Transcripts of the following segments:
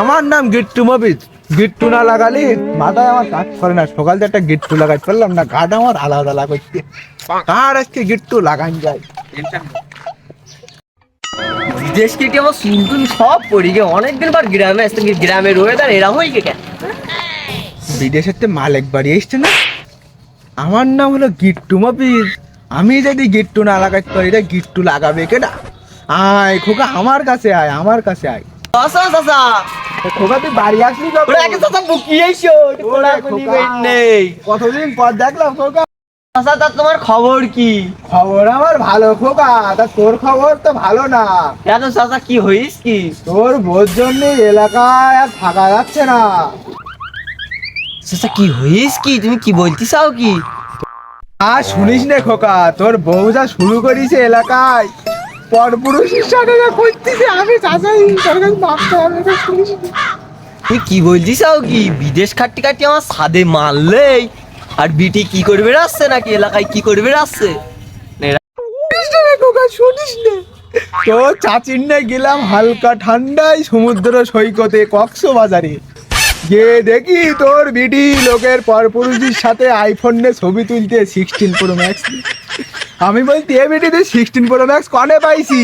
আমার নাম গিট্টু মবিজ। গিট্টু না লাগালে মাথায় আমার কাজ করে না। সকাল থেকে একটা গিট্টু লাগাইতে পারলাম না গাটা আমার আলাদা লাগাচ্ছে কার আজকে গিট্টু লাগান যায়? বিদেশ কেটে আমার সব পড়ি গে। অনেকদিন পর গ্রামে আসতে গ্রামের ওয়েদার এরকম হয়ে গে বিদেশের তো মালিক বাড়ি এসছে না? আমার নাম হলো গিট্টু মবিজ। আমি যদি গিট্টু না লাগাইতে পারি রে গিট্টু লাগাবে কেনা আয় খোকা আমার কাছে আয় আমার কাছে আয়। চাচা চাচা খোকা তুই বাড়ি আসলি কবে? ওরা একে চাচা বুকি আইছো নেই। কতদিন পর দেখলাম খোকা? চাচা তার তোমার খবর কি? খবর আমার ভালো খোকা তা তোর খবর তো ভালো না। কেন চাচা কি হইস কি? তোর বোর জন্য এলাকায় আর থাকা যাচ্ছে না। চাচা কি হইস কি? তুমি কি বলতে চাও কি? আর শুনিস নে খোকা তোর বউ যা শুরু করিছে এলাকায় পরপুরুষের সাথে যা করতেছে আমি চাচাই তোর কাছে ভাবতে হবে না, শুনিস নে? কি বলতে চাও কি বিদেশ খাটি খাটি আমার সাদে মারলেই? আর বিটি কি করবে রাখছে নাকি এলাকায় কি করবে রাখছে শুনিস নে? তো চাচির নে গেলাম হালকা ঠান্ডায় সমুদ্র সৈকতে কক্সবাজারে গিয়ে দেখি তোর বিডি লোকের পরপুরুষের সাথে আইফোন ছবি তুলতে সিক্সটিন প্রো ম্যাক্স আমি বলছি এ বিটিতে সিক্সটিন প্রো ম্যাক্স কনে পাইছি?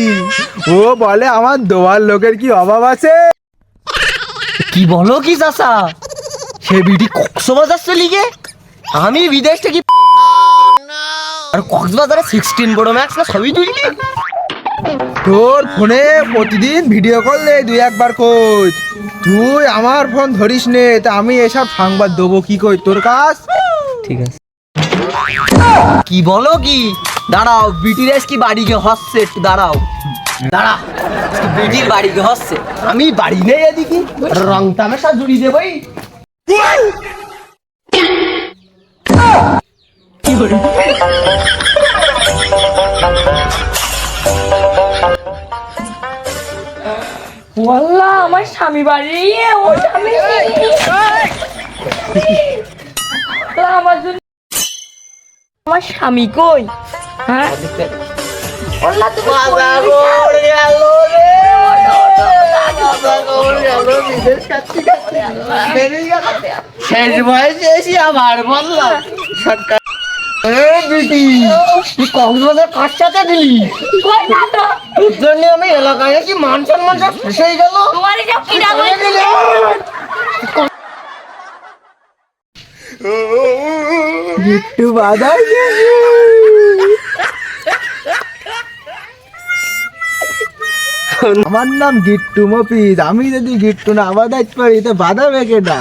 ও বলে আমার দোয়ার লোকের কি অভাব আছে? কি বলো কি চাচা? সে বিটি কক্সবাজার চলি গে আমি বিদেশ থেকে আর কক্সবাজারে সিক্সটিন বড় ম্যাক্স না সবই তুলি? তোর ফোনে প্রতিদিন ভিডিও কল করলে দুই একবার কোচ তুই আমার ফোন ধরিস নে তা আমি এসব সংবাদ দেবো কি কই তোর কাজ? ঠিক আছে। কি বলো কি? দাঁড়াও বিটি রেস কি বাড়ি গিয়ে হচ্ছে একটু দাঁড়াও। দাঁড়া বিটির বাড়ি গিয়ে হচ্ছে। আমি বাড়ি নেই এদিকে। রং তামেশা জুড়ি দেবই ওয়াল্লা, আমার স্বামী বাড়ি। ও স্বামী। আমার স্বামী কই? হ্যাঁ? শেষ বয়সে এসে আবার বললাম সরকার কক্সবাজার কার দিলি? কই না তো? তোর জন্য আমি এলাকায় কি মান সম্মান সব শেষ হয়ে গেল? তোমার এসব আমার নাম গিট্টু মফিজ আমি যদি গিট্টু না বাধাইতে পারি তো বাধা বেগে না